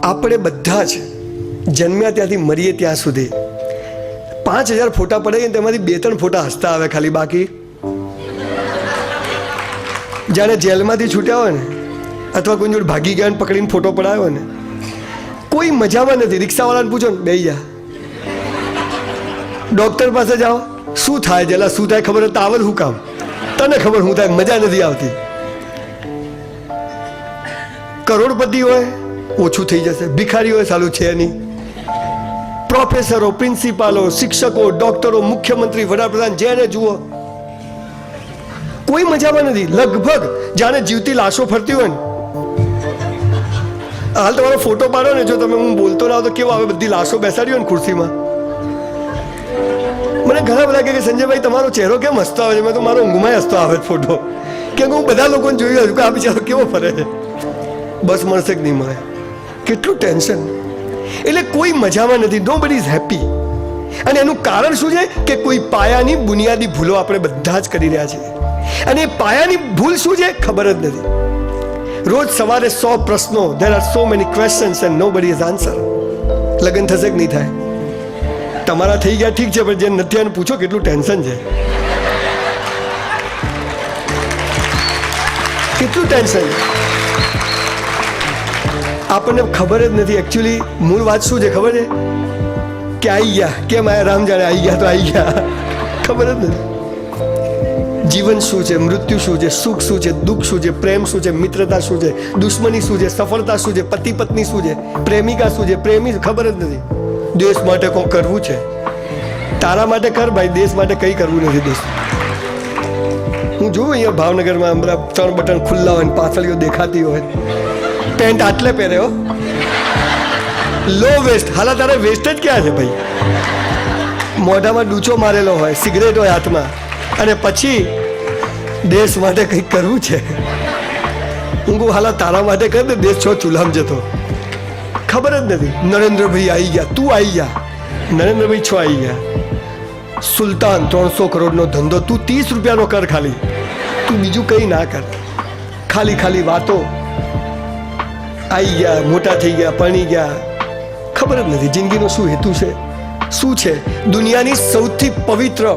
આપણે બધા જ જન્મ્યા ત્યાંથી મરીએ ત્યાં સુધી. પાંચ હજાર ફોટા પડે ને તેમાંથી બે ત્રણ ફોટા હસતા આવે ખાલી બાકી. જાણે જેલમાંથી છૂટ્યા હોય ને, અથવા કોઈ જોડે ભાગી ગયા પકડીને ફોટો પડાયો ને. કોઈ મજામાં નથી. રિક્ષાવાળાને પૂછો ને બે જા. ડોક્ટર પાસે જાઓ. શું થાય જેલા, શું થાય ખબર તો આવે શું કામ. તને ખબર શું થાય, મજા નથી આવતી. કરોડપતિ હોય ઓછું થઈ જશે. ભિખારી હોય સાલું છે નહીં પ્રોફેસરો, પ્રિન્સિપાલો, શિક્ષકો, ડોક્ટરો, મુખ્યમંત્રી, વડાપ્રધાન, જેને જુઓ. કોઈ મજામાં નથી. લગભગ જાણે જીવતી લાશો ફરતી હોય ને. હાલ તમારો ફોટો પાડો ને, જો તમે હું બોલતો ના તો કેવો આવે? બધી લાશો બેસાડી હોય ને ખુરશીમાં. મને ઘણા બધા કહે કે, સંજયભાઈ, તમારો ચહેરો કેમ હસતો આવે છે? મેં તો મારો ઊંઘમાં હસતો આવે ફોટો. કેમ હું બધા લોકોને જોયું હતું કે આ બિચારો કેવો ફરે છે? બસ મળશે કે નહીં મળે? કેટલું ટેન્શન. એટલે કોઈ મજામાં નથી. નો બડી ઇઝ હેપી અને એનું કારણ શું છે? કે કોઈ પાયાની બુનિયાદી ભૂલો આપણે બધા જ કરી રહ્યા છીએ. અને એ પાયાની ભૂલ શું છે? ખબર જ નથી. રોજ સવારે સો પ્રશ્નો. There are so many questions and nobody is answer લગ્ન થશે કે નહીં થાય? તમારા થઈ ગયા ઠીક છે, પણ જે નથી એને પૂછો કેટલું ટેન્શન છે. કેટલું ટેન્શન? આપણને ખબર જ નથી એકચ્યુઅલી મૂળ વાત શું છે ખબર છે કે આવી ગયા કેમ આયા રામ જાણે આવી ગયા તો આવી ગયા ખબર જ નથી જીવન શું છે મૃત્યુ શું છે સુખ શું છે દુઃખ શું છે પ્રેમ શું છે મિત્રતા શું છે દુશ્મની શું છે સફળતા શું છે પતિ પત્ની શું છે પ્રેમિકા શું છે પ્રેમી ખબર જ નથી દેશ માટે કોઈ કરવું છે તારા માટે કર ભાઈ દેશ માટે કંઈ કરવું નથી દોસ્ત હું જોઉં અહીંયા ભાવનગરમાં હમણાં ત્રણ બટન ખુલ્લા હોય પાછળીઓ દેખાતી હોય પેન્ટ આટલે પહેર્યો. લો વેસ્ટ હાલા, તારે વેસ્ટ જ ક્યાં છે ભાઈ? મોઢામાં ડૂચો મારેલો હોય, સિગરેટ હોય હાથમાં. અને પછી દેશ માટે કંઈક કરવું છે. હું કહું, હાલા, તારા માટે કર દે, દેશ છો ચૂલામ જતો. ખબર જ નથી. નરેન્દ્રભાઈ આવી ગયા. તું આવી ગયા. નરેન્દ્રભાઈ છો આવી ગયા. સુલતાન ત્રણસો કરોડનો ધંધો, તું ત્રીસ રૂપિયાનો કર ખાલી. તું બીજું કંઈ ના કર. ખાલી ખાલી વાતો. આવી ગયા, મોટા થઈ ગયા પરણી ગયા. ખબર જ નથી જિંદગીનો શું હેતુ છે? શું છે? દુનિયાની સૌથી પવિત્ર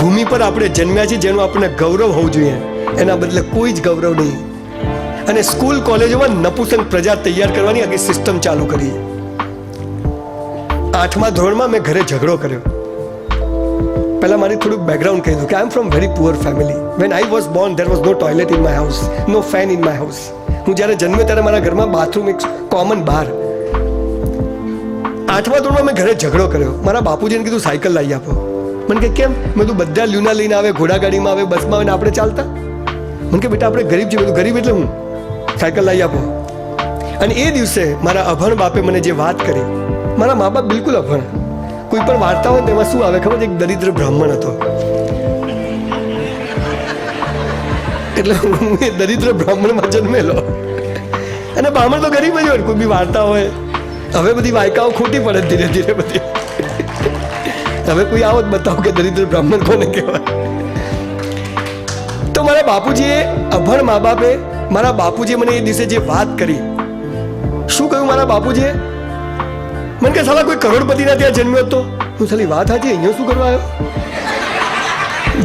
ભૂમિ પર આપણે જન્મ્યા છીએ જેનું આપણને ગૌરવ હોવું જોઈએ. એના બદલે કોઈ જ ગૌરવ નહીં. અને સ્કૂલ, કોલેજોમાં નપુસંગ પ્રજા તૈયાર કરવાની આખી સિસ્ટમ ચાલુ કરી. આઠમા ધોરણમાં મેં ઘરે ઝઘડો કર્યો. પહેલાં મારી થોડુંક બેકગ્રાઉન્ડ કહી દઉં કે I am from very poor family when I was born there was no toilet in my house no fan in my house હું જ્યારે જન્મ્યો ત્યારે મારા ઘરમાં બાથરૂમ એક કોમન બહાર આઠમા ધોરણમાં મેં ઘરે ઝઘડો કર્યો. મારા બાપુજીને કીધું, સાયકલ લાવી આપો. મને કે, કેમ? મેં તું બધા લ્યુના લઈને આવે ઘોડાગાડીમાં આવે, બસમાં આવે ને આપણે ચાલતા. મને કે, બેટા, આપણે ગરીબ છીએ. બધું ગરીબ એટલે હું? સાયકલ લાવી આપો. અને એ દિવસે મારા અભણ બાપે મને જે વાત કરી, મારા મા બાપ બિલકુલ અભણ. કોઈ પણ વાર્તા હોય તેમાં શું આવે ખબર એક દરિદ્ર બ્રાહ્મણ હતો. એટલે હું એ દરિદ્ર બ્રાહ્મણમાં જન્મેલો. અને બ્રાહ્મણ તો ગરીબ જ હોય કોઈ બી વાર્તા હોય. હવે બધી વાયકાઓ ખોટી પડે ધીરે ધીરે બધી. હવે કોઈ આવો જ બતાવો કે દરિદ્ર બ્રાહ્મણ કોને કહેવાય. તો મારા બાપુજીએ અભણ મા બાપે મારા બાપુજીએ મને એ દિવસે જે વાત કરી, શું કહ્યું મારા બાપુજીએ? મને કે સાલા, કોઈ કરોડપતિના ત્યાં જન્મ્યો હતો? હું સાલી, વાત હાજી અહીંયા શું કરવા આવ્યો?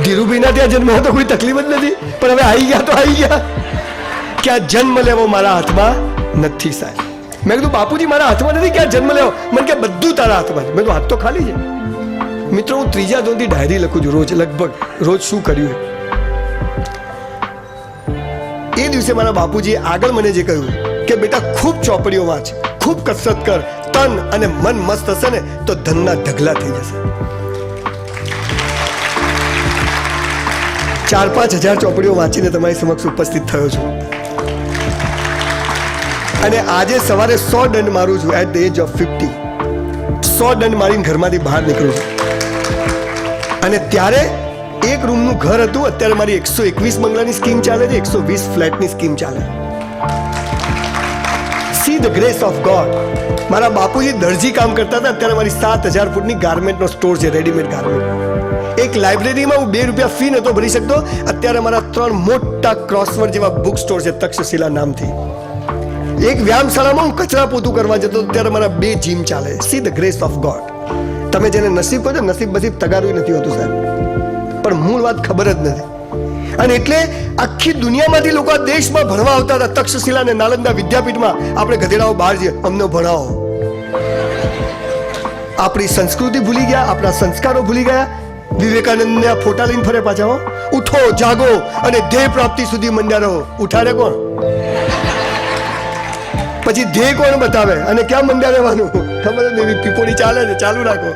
ધીરુભાઈના ત્યાં જન્મ્યો તો કોઈ તકલીફ જ નથી, પણ હવે આવી ગયા તો આવી ગયા. કે આ જન્મ લેવો મારા હાથમાં નથી સાહેબ. મેં કીધું, બાપુજી, મારા હાથમાં નથી કે આ જન્મ લેવો? મને કે, બધું તારા હાથમાં મેં કીધું, હાથ તો ખાલી છે. મિત્રો, હું ત્રીજા ધોરણથી ડાયરી લખું છું, રોજ, લગભગ, રોજ શું કર્યું એ દિવસે મારા બાપુજીએ આગળ મને જે કહ્યું કે, બેટા, ખૂબ ચોપડીઓ વાંચ, ખૂબ કસરત કર, તન અને મન મસ્ત હશે ને, તો ધનના ઢગલા થઈ જશે. ચાર પાંચ હજાર ચોપડીઓ વાંચીને તમારી સમક્ષ ઉપસ્થિત થયો છું. અને આજે સવારે સો દંડ મારું છું at the age of fifty સો દંડ મારીને ઘરમાંથી બહાર નીકળું છું. અને ત્યારે એક રૂમનું ઘર હતું, અત્યારે મારી એકસો એકવીસ બંગલાની સ્કીમ ચાલે છે, એકસો વીસ ફ્લેટની સ્કીમ ચાલે. See the grace of God મારા બાપુજી દરજી કામ કરતા હતા, અત્યારે મારી સાત હજાર ફૂટની ગાર્મેન્ટનો સ્ટોર છે રેડીમેડ ગાર્મેન્ટ એક લાઇબ્રેરીમાં હું બે રૂપિયા ફી નહોતો ભરી શકતો, અત્યારે મારા ત્રણ મોટા ક્રોસવર્ડ જેવા બુક સ્ટોર છે, તક્ષશિલા નામથી. એક વ્યાયામશાળામાં હું કચરા પોતું કરવા જતો ત્યારે મારા બે જીમ ચાલે. See the grace of God તમે જેને નસીબ કહો નસીબ બસીબ તગારું નથી હોતું, સાહેબ. પણ મૂળ વાત ખબર જ નથી. અને એટલે આખી દુનિયામાંથી લોકો દેશમાં ભણવા આવતા હતા, તક્ષશિલા અને નાલંદા વિદ્યાપીઠમાં. આપણે ગધેડાઓ બહાર જઈએ અમને ભણાવો. આપણી સંસ્કૃતિ ભૂલી ગયા, આપણા સંસ્કારો ભૂલી ગયા. વિવેકાનંદના ફોટા લઈને ફરે પાછા ઉઠો, જાગો અને ધ્યેય પ્રાપ્તિ સુધી મંડ્યા રહો. ઉઠાડે કોણ? પછી ધ્યેય કોણ બતાવે? અને ક્યાં મંડ્યા રહેવાનું ખબર જ નહીં ચાલે છે, ચાલુ રાખો.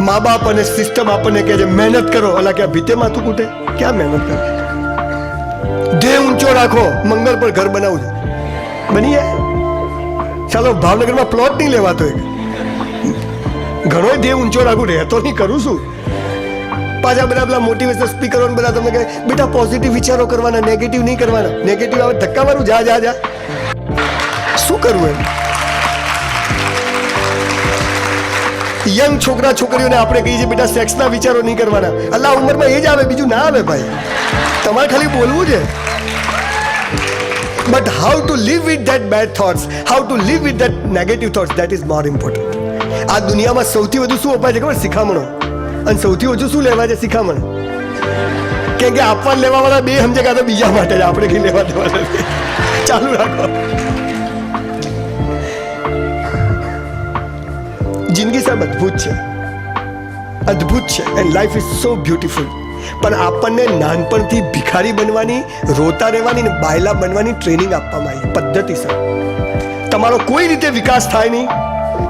મા બાપ અને સિસ્ટમ આપણને કહે છે, મહેનત કરો. ઓલા કે ભીતે માથું કૂટે? ક્યાં મહેનત કરે? ધ્યેય ઊંચો રાખો, મંગળ પર ઘર બનાવું છે બની જાય ચાલો, ભાવનગરમાં પ્લોટ નહીં લેવાતો એક. ઘણો ધ્યેય ઊંચો રાખું, રહેતો નહીં, કરું છું. પાછા બધા પેલા મોટિવેશનલ સ્પીકરો બધા તમને કહે, બેટા પોઝિટિવ વિચારો કરવાના નેગેટિવ નહીં કરવાના. નેગેટિવ આવે ધક્કા મારું જા જા જા. શું કરવું એમ? યંગ છોકરા, છોકરીઓને આપણે કહીએ છીએ, બેટા સેક્સના વિચારો નહીં કરવાના. અલ્લા ઉંમરમાં એ જ આવે, બીજું ના આવે ભાઈ. તમારે ખાલી બોલવું છે. But how to live with that bad thoughts how to live with that negative thoughts that is more important આ દુનિયામાં સૌથી વધુ શું અપાય છે ખબર? શિખામણો. અને સૌથી ઓછું શું લેવા છે શિખામણ કેમ કે આપવા લેવા વાળા બે સમજે કાં બીજા માટે આપણે કઈ લેવા દેવા ચાલુ રાખો. જિંદગી સાહેબ અદ્ભુત છે. અદ્ભુત છે. And life is so beautiful પણ આપણને નાનપણથી ભિખારી બનવાની, રોતા રહેવાની ને બાયલા બનવાની ટ્રેનિંગ આપવામાં આવી. પદ્ધતિસર તમારો કોઈ રીતે વિકાસ થાય નહીં.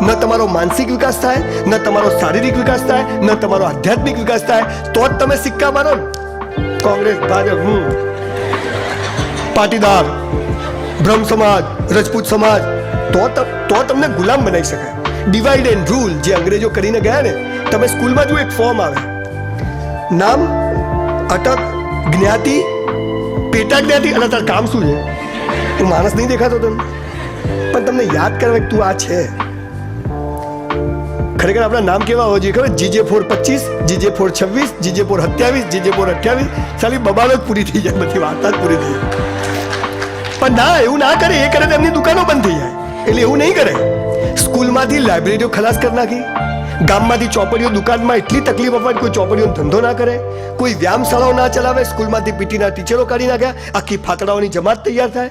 ન તમારો માનસિક વિકાસ થાય, ન તમારો શારીરિક વિકાસ થાય, ન તમારો આધ્યાત્મિક વિકાસ થાય, તો જ તમે સિક્કા મારો. કોંગ્રેસ, ભાજપ, હું. પાટીદાર, બ્રહ્મ સમાજ, રજપૂત સમાજ, તો તો તમને ગુલામ બનાવી શકાય. ડિવાઈડ એન્ડ રૂલ જે અંગ્રેજો કરીને ગયા ને, તમે સ્કૂલમાં જો એક ફોર્મ આવે. નામ, અટક, જ્ઞાતિ, પેટા જ્ઞાતિ, અને તાર કામ શું છે? માણસ નહીં દેખાતો તમને પણ તમને યાદ કરવા તું આ છે. ખરેખર આપણા નામ કેવા હોવા જોઈએ? ખબર? જીજે ફોર પચીસ, જીજે ફોર છવ્વીસ, જીજે ફોર સત્યાવીસ, જીજે ફોર અઠ્યાવીસ. ખાલી બબાલ જ પૂરી થઈ જાય, બધી વાર્તા જ પૂરી થઈ જાય. પણ ના, એવું ના કરે, એ કરે એમની દુકાનો બંધ થઈ જાય. એટલે એવું નહીં કરે. સ્કૂલમાંથી લાઇબ્રેરીઓ ખલાસ કરી નાખી. ગામમાંથી ચોપડીઓ દુકાનમાં એટલી તકલીફ અપાય કોઈ ચોપડીઓનો ધંધો ના કરે. કોઈ વ્યાયામશાળાઓ ના ચલાવે. સ્કૂલમાંથી પીટીના ટીચરો કાઢી નાખ્યા. આખી ફાતડાઓની જમાત તૈયાર થાય.